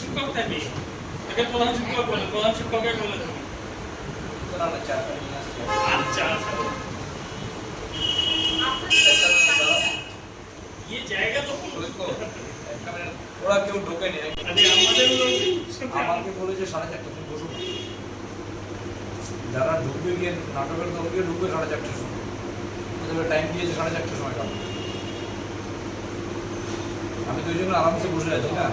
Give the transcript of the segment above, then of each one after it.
শিক্ষক থাকি তাকে প্রধান শিক্ষক বলে, প্রধান শিক্ষকের বলে তো যারা ঢুকবে গিয়ে নাটকের দল গিয়ে ঢুকবে সাড়ে চারটের সময়। টাইম দিয়েছে সাড়ে চারটের সময় আমি দুই জন্য আরামসে বসে আছি না?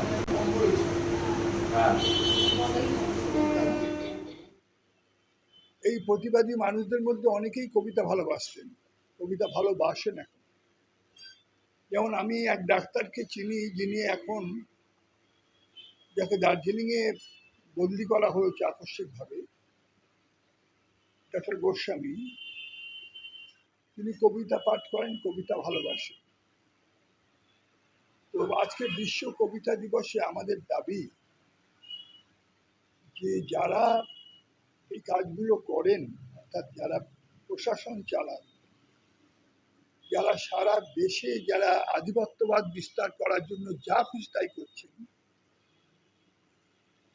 এই প্রতিবাদী মানুষদের মধ্যে অনেকেই কবিতা ভালোবাসতেন কবিতা ভালোবাসেন এখন। যেমন আমি এক ডাক্তারকে চিনি যিনি এখন যাকে দার্জিলিংয়ে বদলি করা হয়েছে আকস্মিকভাবে, ডাক্তার গোস্বামী। তিনি কবিতা পাঠ করেন, কবিতা ভালোবাসেন। তো আজকে বিশ্ব কবিতা দিবসে আমাদের দাবি যে যারা এই কাজগুলো করেন, অর্থাৎ যারা প্রশাসন চালান, যারা সারা দেশে যারা আধিপত্যবাদ বিস্তার করার জন্য যা খুশি তাই করছেন,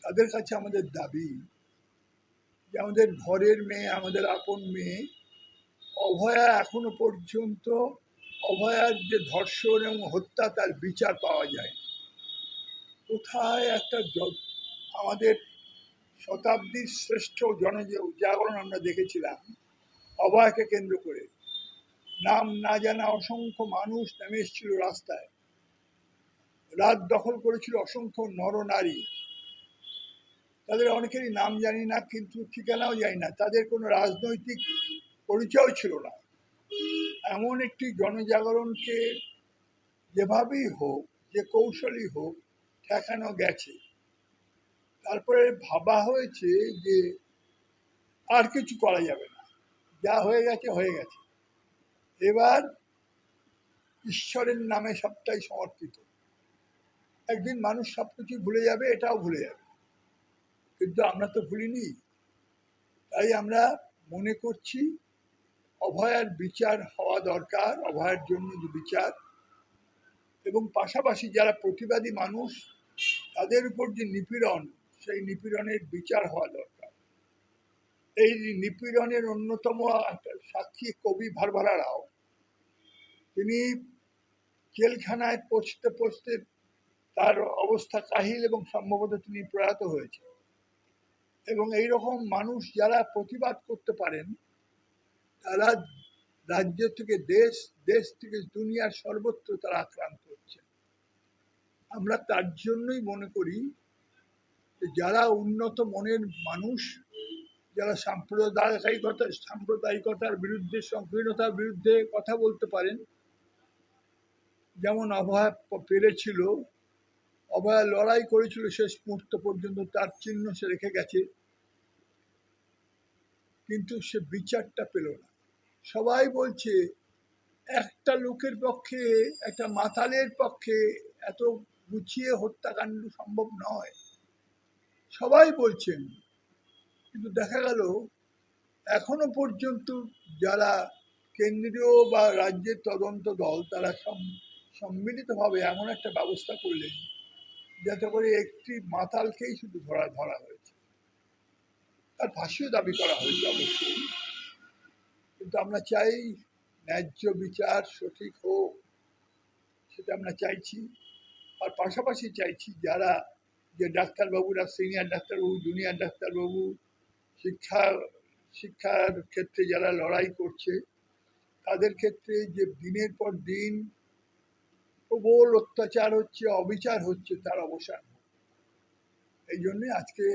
তাদের কাছে আমাদের দাবি যে আমাদের ঘরের মেয়ে, আমাদের আপন মেয়ে, অভয়া এখনও পর্যন্ত অভয়ার যে ধর্ষণ এবং হত্যা, তার বিচার পাওয়া যায় কোথায় একটা আমাদের শতাব্দীর শ্রেষ্ঠ জন জাগরণ আমরা দেখেছিলাম। অভয়কে কেন্দ্র করে। নাম না জানা অসংখ্য মানুষ নেমে এসেছিল রাস্তায়। রাত দখল করেছিল অসংখ্য নরনারী। তাদের অনেকেরই নাম জানি না, কিন্তু ঠিকানাও জানি না। তাদের কোনো রাজনৈতিক পরিচয় ছিল না। এমন একটি জনজাগরণকে যেভাবেই হোক, যে কৌশলই হোক, ঠেকানো গেছে। তারপরে ভাবা হয়েছে যে আর কিছু করা যাবে না। যা হয়ে গেছে হয়ে গেছে। এবার ঈশ্বরের নামে সবটাই সমর্পিত। একদিন মানুষ সব কিছু ভুলে যাবে, এটাও ভুলে যাবে। কিন্তু আমরা তো ভুলিনি। তাই আমরা মনে করছি অভয়ার বিচার হওয়া দরকার, অভয়ের জন্য যে বিচার। এবং পাশাপাশি যারা প্রতিবাদী মানুষ, তাদের উপর যে নিপীড়ন সেই নিপীড়নের বিচার হওয়া দরকার। এই নিপীড়নের অন্যতম সাক্ষী কবি ভারভারা রাও তিনি জেলখানায় পৌঁছতে পৌঁছতে তার অবস্থা কাহিল এবং সম্ভবত তিনি প্রয়াত হয়েছে এবং এই রকম মানুষ যারা প্রতিবাদ করতে পারেন, তারা রাজ্য থেকে দেশ দেশ থেকে দুনিয়ার সর্বত্র তারা আক্রান্ত হচ্ছে আমরা তার জন্যই মনে করি যারা উন্নত মনের মানুষ, যারা সাম্প্রদায়িকতা, সাম্প্রদায়িকতার বিরুদ্ধে, সংকীর্ণতার বিরুদ্ধে কথা বলতে পারেন, যেমন অভয়া পেরেছিল, অভয়া লড়াই করেছিল শেষ মুহূর্ত পর্যন্ত, তার চিহ্ন সে রেখে গেছে, কিন্তু সে বিচারটা পেল না। সবাই বলছে, একটা লোকের পক্ষে, একটা মাতালের পক্ষে এত গুছিয়ে হত্যাকাণ্ড সম্ভব নয়। সবাই বলছেন, কিন্তু দেখা গেল এখনও পর্যন্ত যারা কেন্দ্রীয় বা রাজ্যের তদন্ত দল, তারা সম- সম্মিলিতভাবে এমন একটা ব্যবস্থা করলেন যাতে করে একটি মাতালকেই শুধু ধরা ধরা হয়েছে। তার ফাঁসিও দাবি করা হয়েছে অবশ্যই। কিন্তু আমরা চাই ন্যায্য বিচার সঠিক হোক, সেটা আমরা চাইছি। আর পাশাপাশি চাইছি যারা যে ডাক্তারবাবুরা সিনিয়র ডাক্তারবাবু জুনিয়র ডাক্তারবাবু শিক্ষা শিক্ষার ক্ষেত্রে যারা লড়াই করছে, তাদের ক্ষেত্রে যে দিনের পর দিন প্রবল অত্যাচার হচ্ছে, অবিচার হচ্ছে, তার অবসান এই জন্যে আজকে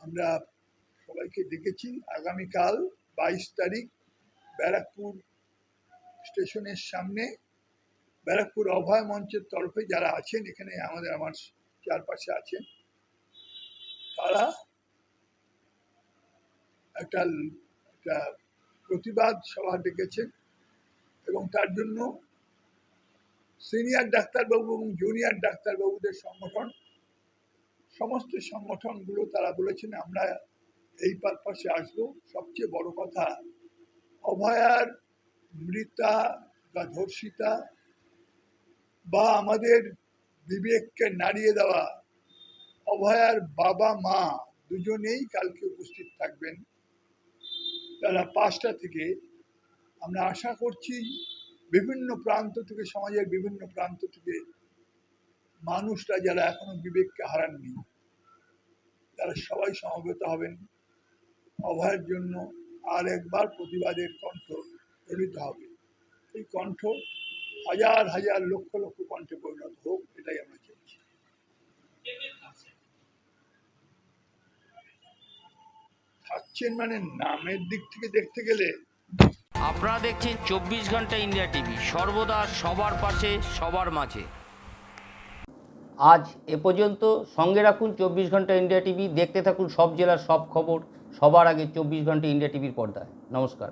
আমরা সবাইকে দেখেছি আগামীকাল বাইশ তারিখ ব্যারাকপুর স্টেশনের সামনে, ব্যারাকপুর অভয় মঞ্চের তরফে যারা আছেন, এখানে আমাদের আমার চারপাশে আছেন তারা একটা একটা প্রতিবাদ সভা ডেকেছেন এবং তার জন্য সিনিয়র ডাক্তারবাবু এবং জুনিয়র ডাক্তারবাবুদের সংগঠন, সমস্ত সংগঠনগুলো তারা বলেছেন, আমরা এই পারপাসে আসব। সবচেয়ে বড় কথা, অভয়ার মৃতা বা ধর্ষিতা বা আমাদের বিবেককে নাড়িয়ে দেওয়া। অভয়ার বাবা, মা দুজনেই কালকে উপস্থিত থাকবেন। তারা পাঁচটা থেকে। আমরা আশা করছি বিভিন্ন প্রান্ত থেকে, সমাজের বিভিন্ন প্রান্ত থেকে মানুষরা যারা এখনও বিবেককে হারাননি, তারা সবাই সমবেত হবেন। অভয়ের জন্য আর একবার প্রতিবাদের কণ্ঠ ধ্বনিত হবে। এই কণ্ঠ হাজার হাজার লক্ষ লক্ষ কণ্ঠে পরিণত হোক এটাই আমরা চাইছি। থাকছেন মানে নামের দিক থেকে দেখতে গেলে। আপনারা দেখছেন চব্বিশ ঘণ্টা ইন্ডিয়া টিভি সর্বদা সবার পাশে সবার মাঝে। আজ এ পর্যন্ত সঙ্গে রাখুন চব্বিশ ঘণ্টা ইন্ডিয়া টিভি দেখতে থাকুন সব জেলার সব খবর সবার আগে চব্বিশ ঘণ্টা ইন্ডিয়া টিভির পর্দায়। নমস্কার।